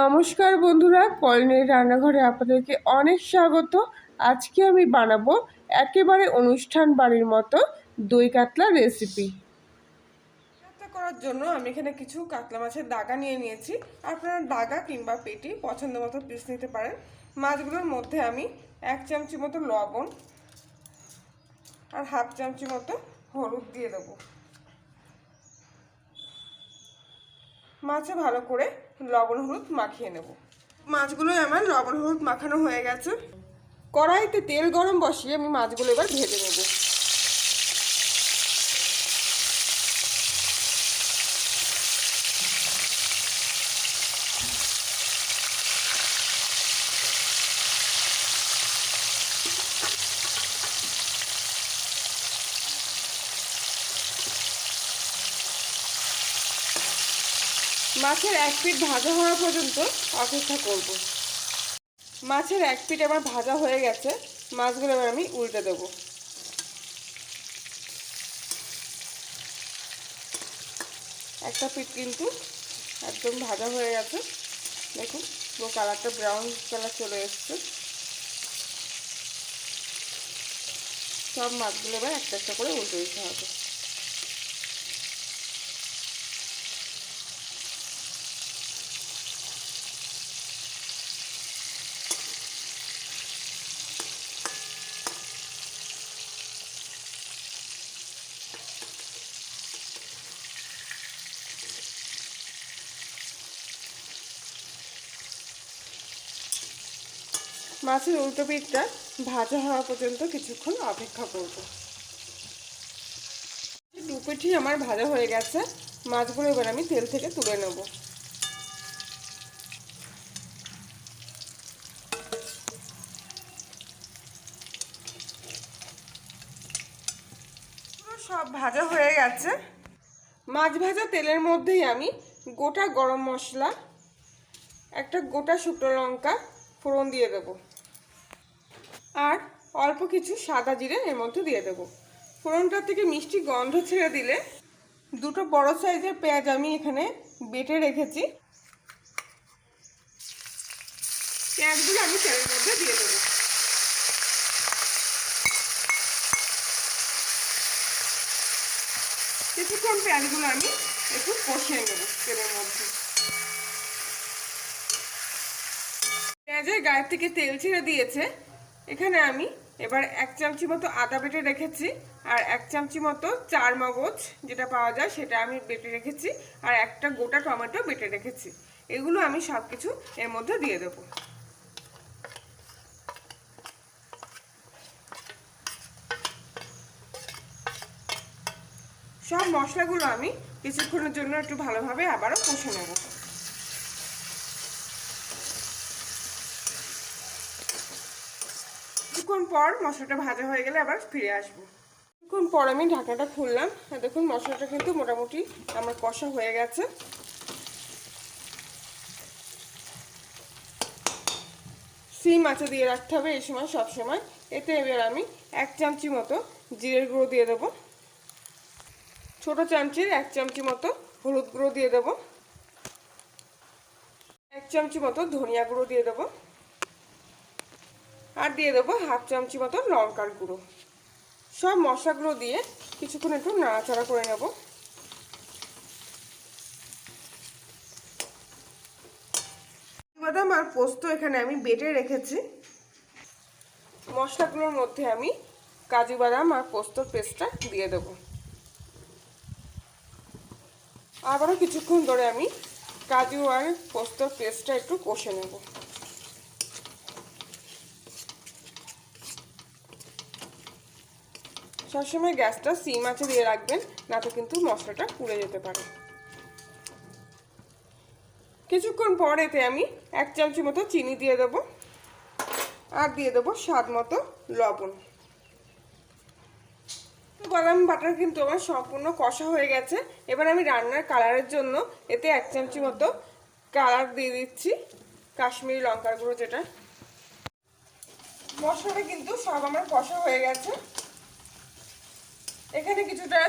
নমস্কার বন্ধুরা কলনের রান্নাঘরে আপনাদেরকে অনেক স্বাগত। আজকে আমি বানাবো একেবারে অনুষ্ঠান বাড়ির মতো দই কাতলা রেসিপি করার জন্য আমি এখানে কিছু কাতলা মাছের দাগা নিয়ে নিয়েছি। আপনারা দাগা কিংবা পেটি পছন্দ মতো পিস নিতে পারেন। মাছগুলোর মধ্যে আমি এক চামচি মতো লবণ আর হাফ চামচি মতো হলুদ দিয়ে দেবো। মাছে ভালো করে লবণ হলুদ মাখিয়ে নেব। মাছগুলো আমার লবণ হলুদ মাখানো হয়ে গেছে। কড়াইতে তেল গরম বসিয়ে আমি মাছগুলো এবার ভেজে নেব। মাছের এক পিঠ ভাজা হওয়া পর্যন্ত অপেক্ষা করব। মাছের এক পিঠ আমার ভাজা হয়ে গেছে, মাছগুলো এবার আমি উল্টে দেব। একটা পিঠ কিন্তু একদম ভাজা হয়ে গেছে। দেখুন, পুরো কালারটা ব্রাউন কালার চলে এসছে। সব মাছগুলো এবার একটা একটা করে উল্টে দিতে হবে। মাছের উল্টো পিঠটা ভাজা হওয়া পর্যন্ত কিছুক্ষণ অপেক্ষা করব। দু পিঠি আমার ভাজা হয়ে গেছে। মাছগুলো এবার আমি তেল থেকে তুলে নেব। সব ভাজা হয়ে গেছে। মাছ ভাজা তেলের মধ্যেই আমি গোটা গরম মশলা, একটা গোটা শুকনো লঙ্কা ফোড়ন দিয়ে দেব। আর অল্প কিছু সাদা জিরে এর মধ্যে দিয়ে দেব। ফোড়নটার থেকে মিষ্টি গন্ধ ছেড়ে দিলে দুটো বড় সাইজের পেঁয়াজ আমি এখানে বেটে রেখেছি। পেঁয়াজগুলো আমি তেলের মধ্যে দিয়ে দেবো। কিছুক্ষণ পেঁয়াজগুলো আমি একটু কষিয়ে নেব তেলের মধ্যে। পেঁয়াজের গায়ের থেকে তেল ছেড়ে দিয়েছে। এখানে আমি এবার এক চামচি মতো আদা বেটে রেখেছি, আর এক চামচি মতো চার মগজ যেটা পাওয়া যায় সেটা আমি বেটে রেখেছি, আর একটা গোটা টমেটো বেটে রেখেছি। এগুলো আমি সব কিছু এর মধ্যে দিয়ে দেবো। সব মশলাগুলো আমি কিছুক্ষণের জন্য একটু ভালোভাবে আবারও কষে নেব। কিছুক্ষণ পর মশলাটা ভাজা হয়ে গেলে আবার ফিরে আসব। কিছুক্ষণ পর আমি ঢাকনাটা খুললাম। আর দেখুন, মশলাটা কিন্তু মোটামুটি আমার কষা হয়ে গেছে। সিম মাছে দিয়ে রাখতে হবে এই সময়, সব সময়। এতে এবার আমি এক চামচি মতো জিরের গুঁড়ো দিয়ে দেবো। ছোট চামচির এক চামচি মতো হলুদ গুঁড়ো দিয়ে দেবো। এক চামচি মতো ধনিয়া গুঁড়ো দিয়ে দেবো। আর দিয়ে দেবো হাফ চামচি মতো লঙ্কার গুঁড়ো। সব মশলাগুলো দিয়ে কিছুক্ষণ একটু নাড়াচাড়া করে নেব। বাদাম আর পোস্ত এখানে আমি বেটে রেখেছি। মশলাগুলোর মধ্যে আমি কাজু বাদাম আর পোস্তর পেস্টটা দিয়ে দেবো। আবারও কিছুক্ষণ ধরে আমি কাজু আর পোস্তর পেস্টটা একটু কষে নেব। সবসময় গ্যাসটা সিম আছে দিয়ে রাখবেন না তো কিন্তু মশলাটা পুড়ে যেতে পারে। কিছুক্ষণ পর এতে আমি এক চামচি মতো চিনি দিয়ে দেবো আর দিয়ে দেবো স্বাদ মতো লবণ। বাদাম বাটার কিন্তু আমার সম্পূর্ণ কষা হয়ে গেছে। এবার আমি রান্নার কালারের জন্য এতে এক চামচি মতো কালার দিয়ে দিচ্ছি, কাশ্মীরি লঙ্কার গুঁড়ো যেটা। মশলাটা কিন্তু সব আমার কষা হয়ে গেছে। এখানে কিছুটা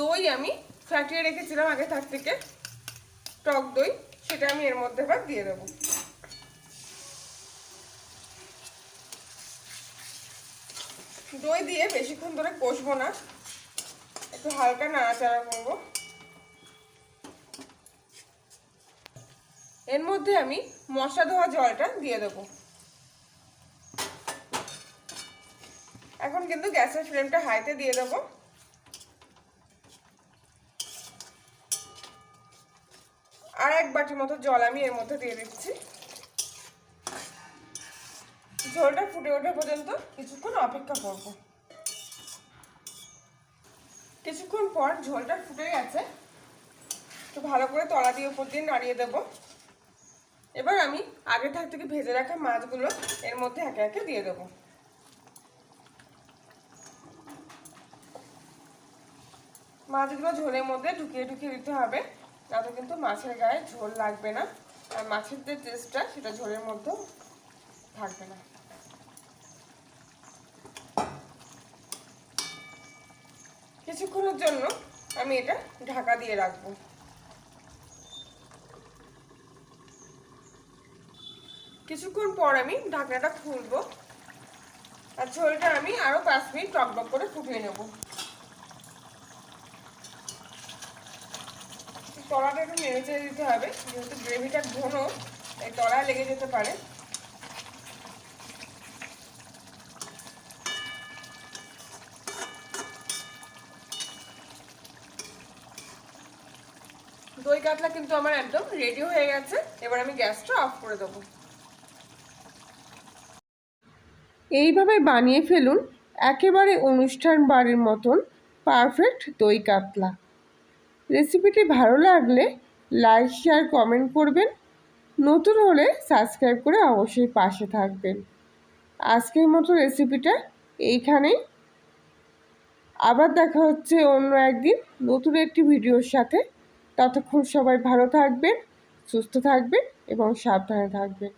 দই আমি ফাটিয়ে রেখেছিলাম আগে তার থেকে। টক দই, সেটা আমি এর মধ্যে এবার দিয়ে দেবো। দই দিয়ে বেশিক্ষণ ধরে কষবো না। একটু হালকা নাড়াচাড়া করব। এর মধ্যে আমি মশলা ধোয়া জলটা দিয়ে দেবো। এখন কিন্তু গ্যাসের ফ্লেমটা হাইতে দিয়ে দেবো। আর এক বাটির মতো জল আমি এর মধ্যে দিয়ে দিচ্ছি। ঝোলটা ফুটে ওঠা পর্যন্ত কিছুক্ষণ অপেক্ষা করব। কিছুক্ষণ পর ঝোলটা ফুটে গেছে। একটু ভালো করে তলা দিয়ে উপর দিয়ে নাড়িয়ে দেব। এবার আমি আগে থাক থেকে ভেজে রাখা মাছগুলো এর মধ্যে একে একে দিয়ে দেবো। মাছগুলো ঝোলের মধ্যে ঢুকিয়ে ঢুকিয়ে দিতে হবে। তাতে কিন্তু মাছের গায়ে ঝোল লাগবে না। আর মাছের যে টেস্টটা সেটা ঝোলের মধ্যেও থাকবে না। কিছুক্ষণের জন্য আমি এটা ঢাকা দিয়ে রাখব। কিছুক্ষণ পর আমি ঢাকনাটা খুলবো। আর ঝোলটা আমি আরও পাঁচ মিনিট টকবক করে ফুটিয়ে নেব। তলাটা একটু নেড়ে চেড়ে দিতে হবে। যেহেতু গ্রেভিটা ঘন এই তলায় লেগে যেতে পারে। দই কাতলা কিন্তু আমার একদম রেডি হয়ে গেছে। এবার আমি গ্যাসটা অফ করে দেবো। এইভাবে বানিয়ে ফেলুন, একেবারে অনুষ্ঠান বাড়ির মতন পারফেক্ট দই কাতলা। রেসিপিটি ভালো লাগলে লাইক, শেয়ার, কমেন্ট করবেন। নতুন হলে সাবস্ক্রাইব করে অবশ্যই পাশে থাকবেন। আজকের মতো রেসিপিটা এইখানেই। আবার দেখা হচ্ছে অন্য একদিন নতুন একটি ভিডিওর সাথে। ততক্ষণ সবাই ভালো থাকবেন, সুস্থ থাকবেন এবং সাবধানে থাকবেন।